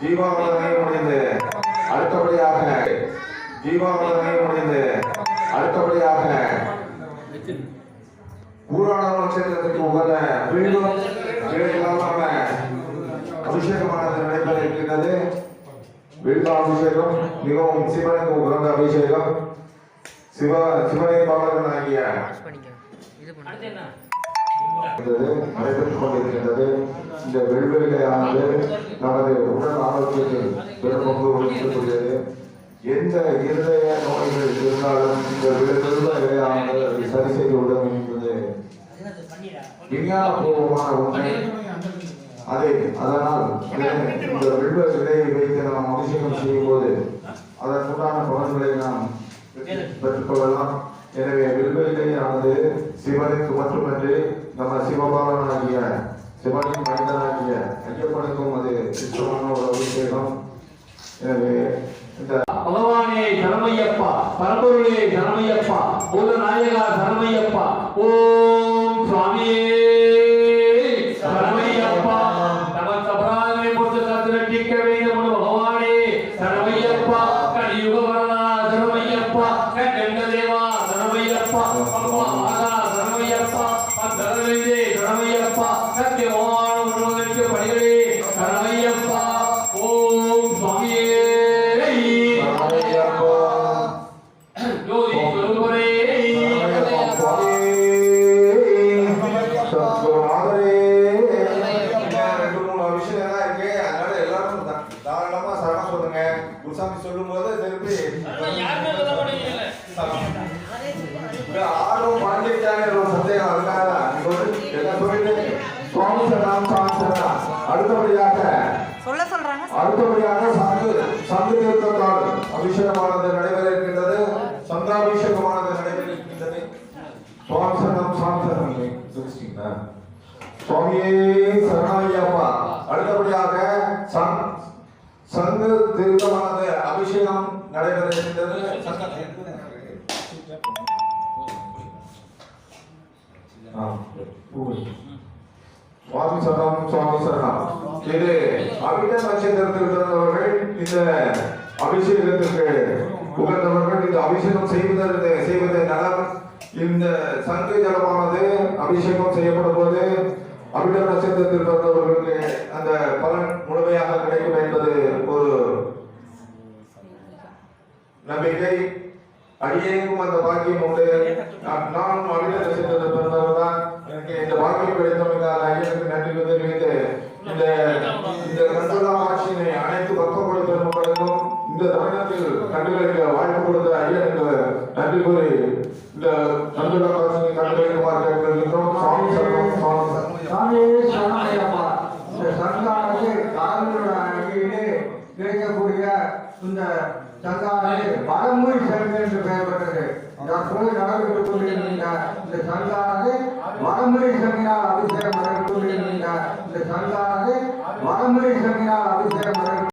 ஜீவாவதனை முடிந்து அடுத்தபடியாக ஜீவாவதனை முடிந்து அடுத்தபடியாக பூராண நட்சத்திரத்துக்கு உகந்த மீண்டும் வேளாண் அபிஷேகமானது நடைபெற இருக்கின்றது வேளாண் மிகவும் சிவனுக்கு உகந்த அபிஷேகம். சிவ சிவனை பாலகன் ஆகிய இது பண்ணு இருந்தது நடைபெற்றுக் கொண்டிருக்கின்றது. இந்த வெள்வெளியானது நமது உடல் ஆரோக்கியத்தில் பெரும்பங்கு வகிக்கக்கூடியது எந்த இருதய நோய்கள் இருந்தாலும் இந்த வெள்வெளியானது அதை சரி செய்து விடும் என்பது விஞ்ஞானபூர்வமான உண்மை. அதை அதனால் இந்த வெள்வ விலையை வைத்து நாம் அபிஷேகம் செய்யும் போது அதற்குண்டான பலன்களை நாம் பெற்றுக்கொள்ளலாம் எனவே வில்வெளியானது சிவனுக்கு மட்டுமன்றி நம்ம சிவபாலனாகிய சிவனின் மனிதனாகிய ஐயப்பனுக்கும் அது சுத்தமான ஒரு அபிஷேகம் எனவே இந்த பகவானே சரமையப்பா பரம்பொருளே சரமையப்பா பூத நாயகா சரமையப்பா ஓம் சுவாமியே. தனமையப்பா நம்ம அபராதனை பொறுத்து காத்து கேட்க வேண்டும் பகவானே சரமையப்பா கலியுக வரதா சரமையப்பா கண்ட தேவா சரமையப்பா அப்பா சரமையப்பா சத்தியமான முருகனுக்கு படிகளே சரமையப்பா ஓம் சுவாமியே. ஜோதி சொல்லுவரே சரணமையப்பா சுவாமி, சத்குருநாதரே. அடுத்தபடியாக சொல்ல சொல்றாங்க. அடுத்தபடியாக சங்கு சங்கு தீர்த்தத்தால் அபிஷேகமானது நடைபெற இருக்கின்றது சங்காபிஷேகமானது நடைபெற இருக்கின்றது சுவாமி சரணம் சுவாமி சரணம். தெரிஞ்சுட்டீங்களா? சுவாமியே சரணமையப்பா அடுத்தபடியாக சங் சங்கு தீர்த்தமானது அபிஷேகம் நடைபெற இருக்கின்றது ஆ. சுவாமி சரணம் சுவாமி சரணம் இது அபிட நட்சத்திரத்தில் பிறந்தவர்கள் இந்த அபிஷேகத்திற்கு உகந்தவர்கள் இந்த அபிஷேகம் செய்வதற்கு செய்வது நலம். இந்த சங்கு ஜலமானது அபிஷேகம் செய்யப்படும் போது அபிட நட்சத்திரத்தில் பிறந்தவர்களுக்கு அந்த பலன் முழுமையாக கிடைக்கும் என்பது ஒரு நம்பிக்கை. அடியேக்கும் அந்த பாக்கியம் உண்டு. நான் நானும் அபிட நட்சத்திரத்தில் பிறந்தவர் தான் எனக்கு இந்த பாக்கியம் கிடைத்தமைக்காக ஐயனுக்கு நன்றி தெரிவித்து இந்த இந்த கண்டுலா ஆட்சியினை அனைத்து பக்கப்படுத்தும் பெருமக்களுக்கும் இந்த தமிழகத்தில் கண்டுகளிக்க வாய்ப்பு கொடுத்த ஐயனுக்கு நன்றி கூறி இந்த கண்டுலா ஆட்சியை கண்டுகளிக்குமாறு கேட்டுக்கொள்கின்றோம் சுவாமி சரணம் சுவாமி சாமியே சரணமையப்பா இந்த கிடைக்கக்கூடிய இந்த சங்கானது வடமொழி சங்கம் என்று பெயர் பெற்றது. தற்போது நடந்து கொண்டிருக்கின்ற இந்த சங்கான பலமுறை சொன்னால் அபிஷேகம் இந்த சந்தான